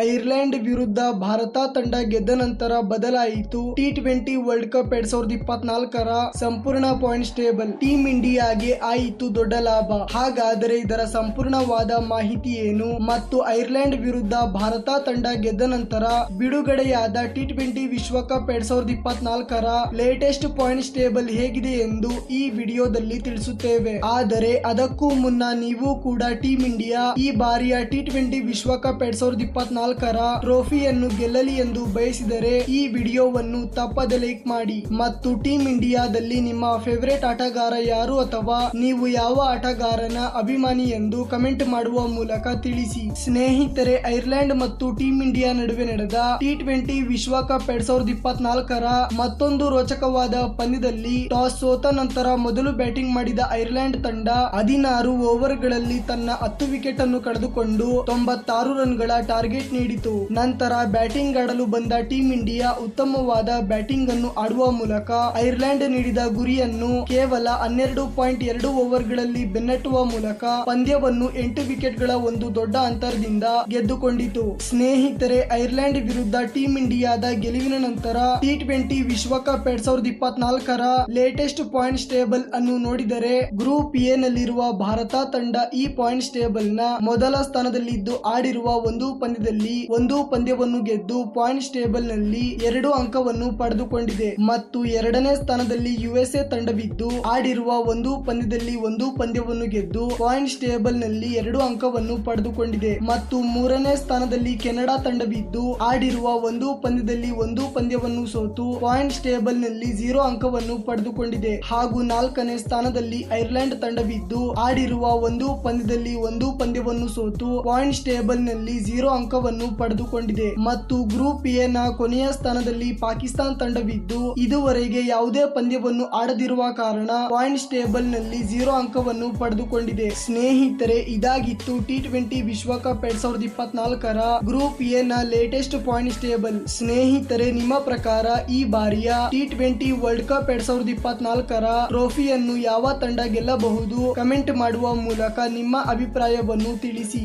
Ireland ವಿರುದ್ಧ ಭಾರತ ತಂಡ ಗೆದ್ದ ನಂತರ ಬದಲಾಯಿತು. ಟಿ ಟ್ವೆಂಟಿ ವರ್ಲ್ಡ್ ಕಪ್ ಎರಡ್ ಸಾವಿರದ ಇಪ್ಪತ್ನಾಲ್ಕರ ಸಂಪೂರ್ಣ ಪಾಯಿಂಟ್ಸ್ ಟೇಬಲ್ ಟೀಮ್ ಇಂಡಿಯಾಗೆ ಆಯಿತು ದೊಡ್ಡ ಲಾಭ. ಹಾಗಾದರೆ ಇದರ ಸಂಪೂರ್ಣವಾದ ಮಾಹಿತಿ ಏನು? ಮತ್ತು ಐರ್ಲೆಂಡ್ ವಿರುದ್ಧ ಭಾರತ ತಂಡ ಗೆದ್ದ ನಂತರ ಬಿಡುಗಡೆಯಾದ ಟಿ ಟ್ವೆಂಟಿ ವಿಶ್ವಕಪ್ ಎರಡ್ ಸಾವಿರದ ಇಪ್ಪತ್ನಾಲ್ಕರ ಲೇಟೆಸ್ಟ್ ಪಾಯಿಂಟ್ಸ್ ಟೇಬಲ್ ಹೇಗಿದೆ ಎಂದು ಈ ವಿಡಿಯೋದಲ್ಲಿ ತಿಳಿಸುತ್ತೇವೆ. ಆದರೆ ಅದಕ್ಕೂ ಮುನ್ನ ನೀವು ಕೂಡ ಟೀಮ್ ಇಂಡಿಯಾ ಈ ಬಾರಿಯ ಟಿ ಟ್ವೆಂಟಿ ವಿಶ್ವಕಪ್ ಎರಡ್ ಸಾವಿರದ ಇಪ್ಪತ್ನಾಲ್ಕರ ಟ್ರೋಫಿಯನ್ನು ಗೆಲ್ಲಲಿ ಎಂದು ಬಯಸಿದರೆ ಈ ವಿಡಿಯೋವನ್ನು ತಪ್ಪದೆ ಲೈಕ್ ಮಾಡಿ ಮತ್ತು ಟೀಮ್ ಇಂಡಿಯಾದಲ್ಲಿ ನಿಮ್ಮ ಫೇವರೇಟ್ ಆಟಗಾರ ಯಾರು ಅಥವಾ ನೀವು ಯಾವ ಆಟಗಾರನ ಅಭಿಮಾನಿ ಎಂದು ಕಮೆಂಟ್ ಮಾಡುವ ಮೂಲಕ ತಿಳಿಸಿ. ಸ್ನೇಹಿತರೆ, ಐರ್ಲೆಂಡ್ ಮತ್ತು ಟೀಮ್ ಇಂಡಿಯಾ ನಡುವೆ ನಡೆದ ಟಿ ಟ್ವೆಂಟಿ ವಿಶ್ವಕಪ್ ಎರಡ್ ಸಾವಿರದ ಇಪ್ಪತ್ನಾಲ್ಕರ ಮತ್ತೊಂದು ರೋಚಕವಾದ ಪಂದ್ಯದಲ್ಲಿ ಟಾಸ್ ಸೋತ ನಂತರ ಮೊದಲು ಬ್ಯಾಟಿಂಗ್ ಮಾಡಿದ ಐರ್ಲೆಂಡ್ ತಂಡ ಹದಿನಾರು ಓವರ್ಗಳಲ್ಲಿ ತನ್ನ ಹತ್ತು ವಿಕೆಟ್ ಅನ್ನು ಕಳೆದುಕೊಂಡು ತೊಂಬತ್ತಾರು ರನ್ಗಳ ಟಾರ್ಗೆಟ್ ನೀಡಿತು. ನಂತರ ಬ್ಯಾಟಿಂಗ್ ಆಡಲು ಬಂದ ಟೀಂ ಇಂಡಿಯಾ ಉತ್ತಮವಾದ ಬ್ಯಾಟಿಂಗ್ ಅನ್ನು ಆಡುವ ಮೂಲಕ ಐರ್ಲೆಂಡ್ ನೀಡಿದ ಗುರಿಯನ್ನು ಕೇವಲ ಹನ್ನೆರಡು ಪಾಯಿಂಟ್ ಎರಡು ಓವರ್ಗಳಲ್ಲಿ ಬೆನ್ನಟ್ಟುವ ಮೂಲಕ ಪಂದ್ಯವನ್ನು ಎಂಟು ವಿಕೆಟ್ಗಳ ಒಂದು ದೊಡ್ಡ ಅಂತರದಿಂದ ಗೆದ್ದುಕೊಂಡಿತು. ಸ್ನೇಹಿತರೆ, ಐರ್ಲೆಂಡ್ ವಿರುದ್ಧ ಟೀಂ ಇಂಡಿಯಾದ ಗೆಲುವಿನ ನಂತರ ಟಿ ಟ್ವೆಂಟಿ ವಿಶ್ವಕಪ್ ಎರಡ್ ಸಾವಿರದ ಇಪ್ಪತ್ನಾಲ್ಕರ ಲೇಟೆಸ್ಟ್ ಪಾಯಿಂಟ್ಸ್ ಟೇಬಲ್ ಅನ್ನು ನೋಡಿದರೆ ಗ್ರೂಪ್ ಎ ನಲ್ಲಿರುವ ಭಾರತ ತಂಡ ಈ ಪಾಯಿಂಟ್ಸ್ ಟೇಬಲ್ನ ಮೊದಲ ಸ್ಥಾನದಲ್ಲಿದ್ದು ಆಡಿರುವ ಒಂದು ಪಂದ್ಯದಲ್ಲಿ ಒಂದು ಪಂದ್ಯವನ್ನು ಗೆದ್ದು ಪಾಯಿಂಟ್ಸ್ ಟೇಬಲ್ನಲ್ಲಿ ಎರಡು ಅಂಕವನ್ನು ಪಡೆದುಕೊಂಡಿದೆ. ಮತ್ತು ಎರಡನೇ ಸ್ಥಾನದಲ್ಲಿ ಯುಎಸ್ಎ ತಂಡವಿದ್ದು, ಆಡಿರುವ ಒಂದು ಪಂದ್ಯದಲ್ಲಿ ಒಂದು ಪಂದ್ಯವನ್ನು ಗೆದ್ದು ಪಾಯಿಂಟ್ಸ್ ಟೇಬಲ್ನಲ್ಲಿ ಎರಡು ಅಂಕವನ್ನು ಪಡೆದುಕೊಂಡಿದೆ. ಮತ್ತು ಮೂರನೇ ಸ್ಥಾನದಲ್ಲಿ ಕೆನಡಾ ತಂಡವಿದ್ದು, ಆಡಿರುವ ಒಂದು ಪಂದ್ಯದಲ್ಲಿ ಒಂದು ಪಂದ್ಯವನ್ನು ಸೋತು ಪಾಯಿಂಟ್ಸ್ ಟೇಬಲ್ನಲ್ಲಿ ಜೀರೋ ಅಂಕವನ್ನು ಪಡೆದುಕೊಂಡಿದೆ. ಹಾಗೂ ನಾಲ್ಕನೇ ಸ್ಥಾನದಲ್ಲಿ ಐರ್ಲೆಂಡ್ ತಂಡವಿದ್ದು, ಆಡಿರುವ ಒಂದು ಪಂದ್ಯದಲ್ಲಿ ಒಂದು ಪಂದ್ಯವನ್ನು ಸೋತು ಪಾಯಿಂಟ್ಸ್ ಟೇಬಲ್ನಲ್ಲಿ ಜೀರೋ ಅಂಕವನ್ನು ಪಡೆದುಕೊಂಡಿದೆ. ಮತ್ತು ಗ್ರೂಪ್ ಎ ನ ಕೊನೆಯ ಸ್ಥಾನದಲ್ಲಿ ಪಾಕಿಸ್ತಾನ್ ತಂಡವಿದ್ದು, ಇದುವರೆಗೆ ಯಾವುದೇ ಪಂದ್ಯವನ್ನು ಆಡದಿರುವ ಕಾರಣ ಪಾಯಿಂಟ್ಸ್ ಟೇಬಲ್ನಲ್ಲಿ ಜೀರೋ ಅಂಕವನ್ನು ಪಡೆದುಕೊಂಡಿದೆ. ಸ್ನೇಹಿತರೆ, ಇದಾಗಿತ್ತು ಟಿ ಟ್ವೆಂಟಿ ವಿಶ್ವಕಪ್ ಎರಡ್ ಸಾವಿರದ ಇಪ್ಪತ್ನಾಲ್ಕರ ಗ್ರೂಪ್ ಎ ನ ಲೇಟೆಸ್ಟ್ ಪಾಯಿಂಟ್ಸ್ ಟೇಬಲ್. ಸ್ನೇಹಿತರೆ, ನಿಮ್ಮ ಪ್ರಕಾರ ಈ ಬಾರಿಯ ಟಿ ಟ್ವೆಂಟಿ ವರ್ಲ್ಡ್ ಕಪ್ ಎರಡ್ ಸಾವಿರದ ಇಪ್ಪತ್ನಾಲ್ಕರ ಟ್ರೋಫಿಯನ್ನು ಯಾವ ತಂಡ ಗೆಲ್ಲಬಹುದು? ಕಮೆಂಟ್ ಮಾಡುವ ಮೂಲಕ ನಿಮ್ಮ ಅಭಿಪ್ರಾಯವನ್ನು ತಿಳಿಸಿ.